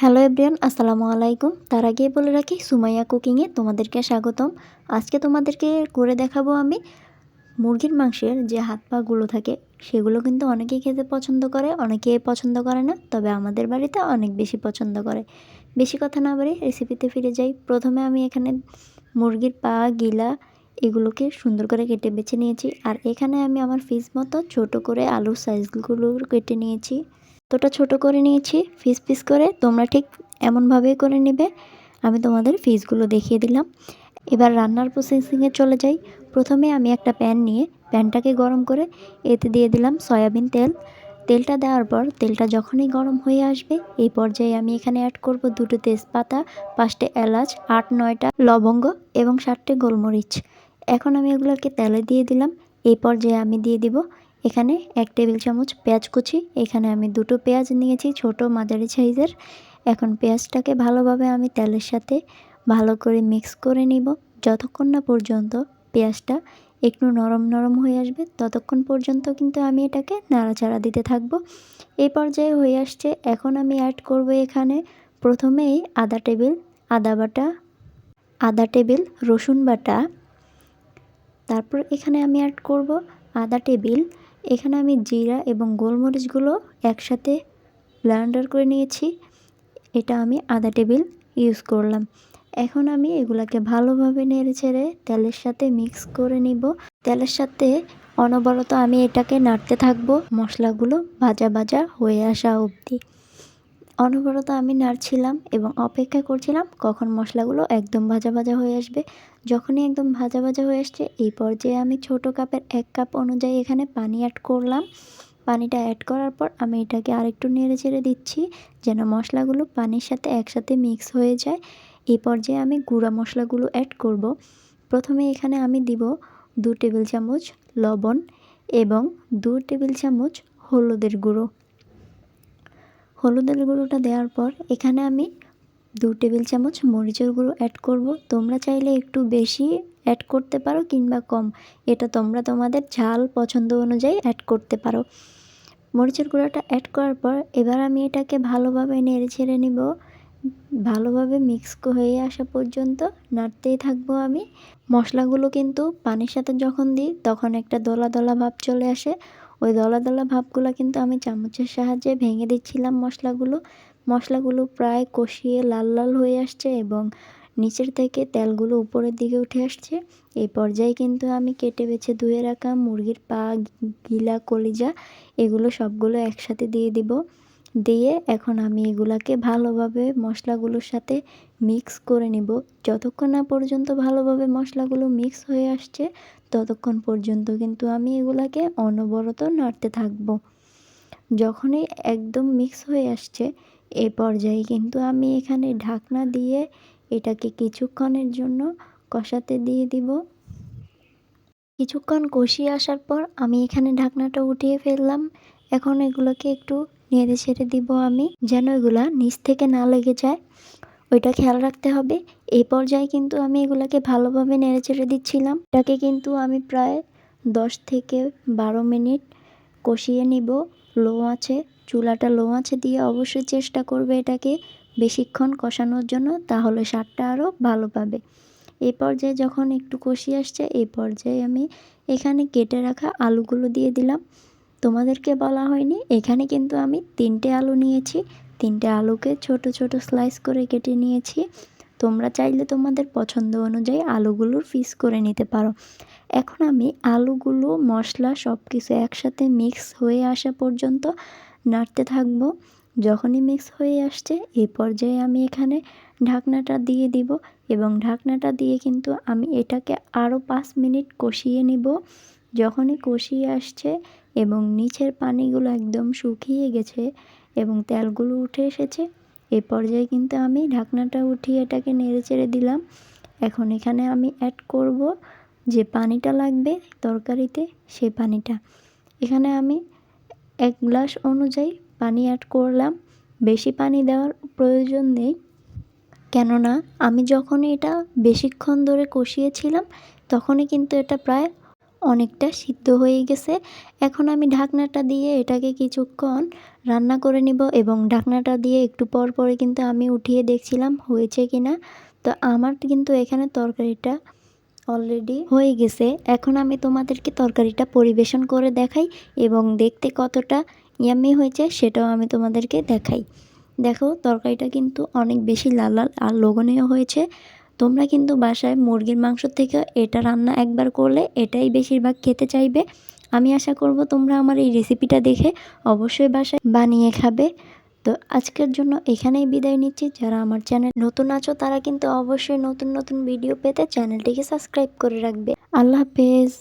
Hello everyone আসসালামু আলাইকুম। তার আগে বলে রাখি, সুমাইয়া কুকিংয়ে তোমাদেরকে স্বাগতম। আজকে তোমাদেরকে করে দেখাবো আমি মুরগির মাংসের যে হাত পাগুলো থাকে, সেগুলো কিন্তু অনেকেই খেতে পছন্দ করে, অনেকেই পছন্দ করে না, তবে আমাদের বাড়িতে অনেক বেশি পছন্দ করে। বেশি কথা না বাড়ি রেসিপিতে ফিরে যাই। প্রথমে আমি এখানে মুরগির পা, গিলা এগুলোকে সুন্দর করে কেটে বেছে নিয়েছি। আর এখানে আমি আমার ফিস মতো ছোট করে আলুর সাইজগুলো কেটে নিয়েছি। এতটা ছোট করে নিয়েছি ফিস পিস করে, তোমরা ঠিক এমনভাবেই করে নেবে। আমি তোমাদের ফিসগুলো দেখিয়ে দিলাম। এবার রান্নার প্রসেসিংয়ে চলে যাই। প্রথমে আমি একটা প্যান নিয়ে, প্যানটাকে গরম করে এতে দিয়ে দিলাম সয়াবিন তেল। তেলটা দেওয়ার পর, তেলটা যখনই গরম হয়ে আসবে, এই পর্যায়ে আমি এখানে অ্যাড করব দুটো তেজপাতা, পাঁচটা এলাচ, আট, নয়টা লবঙ্গ এবং সাতটে গোলমরিচ। এখন আমি এগুলোকে তেলে দিয়ে দিলাম। এই পর্যায়ে আমি দিয়ে দিব এখানে এক টেবিল চামচ পেঁয়াজ কুচি, এখানে আমি দুটো পেঁয়াজ নিয়েছি ছোট মাঝারি সাইজের। এখন পেঁয়াজটাকে ভালোভাবে আমি তেলের সাথে ভালো করে মিক্স করে নিব। যতক্ষণ না পর্যন্ত পেঁয়াজটা একটু নরম নরম হয়ে আসবে, ততক্ষণ পর্যন্ত কিন্তু আমি এটাকে নাড়াচাড়া দিতে থাকব। এই পর্যায়ে হয়ে আসছে, এখন আমি অ্যাড করব এখানে প্রথমেই আদা টেবিল, আদা বাটা, আদা টেবিল, রসুন বাটা। তারপর এখানে আমি অ্যাড করব আদা টেবিল এখানে আমি জিরা এবং গোলমরিচগুলো একসাথে ব্লান্ডার করে নিয়েছি। এটা আমি আধা টেবিল ইউজ করলাম। এখন আমি এগুলাকে ভালোভাবে নেড়ে ছেড়ে তেলের সাথে মিক্স করে নিব। তেলের সাথে অনবরত আমি এটাকে নাড়তে থাকব। মশলাগুলো ভাজা ভাজা হয়ে আসা অবধি। অনবরত আমি নাড়ছিলাম এবং অপেক্ষা করছিলাম কখন মশলাগুলো একদম ভাজা ভাজা হয়ে আসবে। যখনই একদম ভাজা ভাজা হয়ে আসছে, এই পর্যায়ে আমি ছোট কাপের এক কাপ অনুযায়ী এখানে পানি অ্যাড করলাম। পানিটা অ্যাড করার পর আমি এটাকে আরেকটু নেড়ে চেড়ে দিচ্ছি যেন মশলাগুলো পানির সাথে একসাথে মিক্স হয়ে যায়। এই পর্যায়ে আমি গুঁড়া মশলাগুলো অ্যাড করব। প্রথমে এখানে আমি দিব দু টেবিল চামচ লবণ এবং দু টেবিল চামচ হলুদের গুঁড়ো। হলুদের গুঁড়োটা দেওয়ার পর এখানে আমি দু টেবিল চামচ মরিচের গুঁড়ো অ্যাড করব। তোমরা চাইলে একটু বেশি অ্যাড করতে পারো কিংবা কম। এটা তোমরা তোমাদের ঝাল পছন্দ অনুযায়ী অ্যাড করতে পারো। মরিচের গুঁড়োটা অ্যাড করার পর এবার আমি এটাকে ভালোভাবে নেড়ে ছেড়ে নিব। ভালোভাবে মিক্স হয়ে আসা পর্যন্ত নাড়তেই থাকব আমি। মশলাগুলো কিন্তু পানির সাথে যখন দিই, তখন একটা দোলা দোলা ভাব চলে আসে। ওই দলা দলা ভাবগুলো কিন্তু আমি চামচের সাহায্যে ভেঙে দিচ্ছিলাম মশলাগুলো। মশলাগুলো প্রায় কষিয়ে লাল লাল হয়ে আসছে এবং নিচের থেকে তেলগুলো উপরের দিকে উঠে আসছে। এই পর্যায়ে কিন্তু আমি কেটে বেছে ধুয়ে রাখা মুরগির পা, গিলা, কলিজা, এগুলো সবগুলো একসাথে দিয়ে দিব। দিয়ে এখন আমি এগুলাকে ভালোভাবে মশলাগুলোর সাথে মিক্স করে নিব। যতক্ষণ না পর্যন্ত ভালোভাবে মশলাগুলো মিক্স হয়ে আসছে, ততক্ষণ পর্যন্ত কিন্তু আমি এগুলাকে অনবরত নাড়তে থাকব। যখনই একদম মিক্স হয়ে আসছে, এ পর্যায়ে কিন্তু আমি এখানে ঢাকনা দিয়ে এটাকে কিছুক্ষণের জন্য কষাতে দিয়ে দিব। কিছুক্ষণ কষিয়ে আসার পর আমি এখানে ঢাকনাটা উঠিয়ে ফেললাম। এখন এগুলোকে একটু নেড়ে ছেড়ে দিব আমি, যেন এগুলা নিচ থেকে না লেগে যায়। ওইটা খেয়াল রাখতে হবে। এই পর্যায়ে কিন্তু আমি এগুলাকে ভালোভাবে নেড়ে ছেড়ে দিচ্ছিলাম। এটাকে কিন্তু আমি প্রায় দশ থেকে বারো মিনিট কষিয়ে নিব। লো আছে চুলাটা লো আছে দিয়ে অবশ্যই চেষ্টা করবে এটাকে বেশিক্ষণ কষানোর জন্য, তাহলে স্বাদটা আরও ভালো পাবে। এই পর্যায়ে যখন একটু কষি আসছে, এই পর্যায়ে আমি এখানে কেটে রাখা আলুগুলো দিয়ে দিলাম। তোমাদেরকে বলা হয়নি। এখানে কিন্তু আমি তিনটে আলু নিয়েছি। তিনটে আলুকে ছোট ছোট স্লাইস করে কেটে নিয়েছি। তোমরা চাইলে তোমাদের পছন্দ অনুযায়ী আলুগুলোর পিস করে নিতে পারো। এখন আমি আলুগুলো, মশলা সব কিছু একসাথে মিক্স হয়ে আসা পর্যন্ত নাড়তে থাকব। যখনই মিক্স হয়ে আসছে এই পর্যায়ে আমি এখানে ঢাকনাটা দিয়ে দিব এবং ঢাকনাটা দিয়ে কিন্তু আমি এটাকে আরও পাঁচ মিনিট কষিয়ে নিব। যখনই কষিয়ে আসছে এবং নিচের পানিগুলো একদম শুকিয়ে গেছে এবং তেলগুলো উঠে এসেছে। এ পর্যায়ে কিন্তু আমি ঢাকনাটা উঠিয়ে এটাকে নেড়ে চেড়ে দিলাম। এখন এখানে আমি অ্যাড করব যে পানিটা লাগবে তরকারিতে, সে পানিটা। এখানে আমি এক গ্লাস অনুযায়ী পানি অ্যাড করলাম। বেশি পানি দেওয়ার প্রয়োজন নেই। কেননা আমি যখন এটা বেশিক্ষণ ধরে কষিয়েছিলাম, তখনই কিন্তু এটা প্রায় অনেকটা সিদ্ধ হয়ে গেছে। এখন আমি ঢাকনাটা দিয়ে এটাকে কিছুক্ষণ রান্না করে নিব এবং ঢাকনাটা দিয়ে একটু পর পরে কিন্তু আমি উঠিয়ে দেখছিলাম হয়েছে কি না তো আমার কিন্তু এখানে তরকারিটা অলরেডি হয়ে গেছে। এখন আমি তোমাদেরকে তরকারিটা পরিবেশন করে দেখাই এবং দেখতে কতটা ইয়ামি হয়েছে সেটাও আমি তোমাদেরকে দেখাই। দেখো, তরকারিটা কিন্তু অনেক বেশি লাল লাল আর লোভনীয় হয়েছে। তোমরা কিন্তু বাসায় মুরগির মাংস থেকে এটা রান্না একবার করলে এটাই বেশিরভাগ খেতে চাইবে। আমি আশা করব তোমরা আমার এই রেসিপিটা দেখে অবশ্যই বাসায় বানিয়ে খাবে। তো আজকের জন্য এখানেই বিদায় নিচ্ছি। যারা আমার চ্যানেল নতুন আছো, তারা কিন্তু অবশ্যই নতুন নতুন ভিডিও পেতে চ্যানেলটিকে সাবস্ক্রাইব করে রাখবে। আল্লাহ হাফেজ।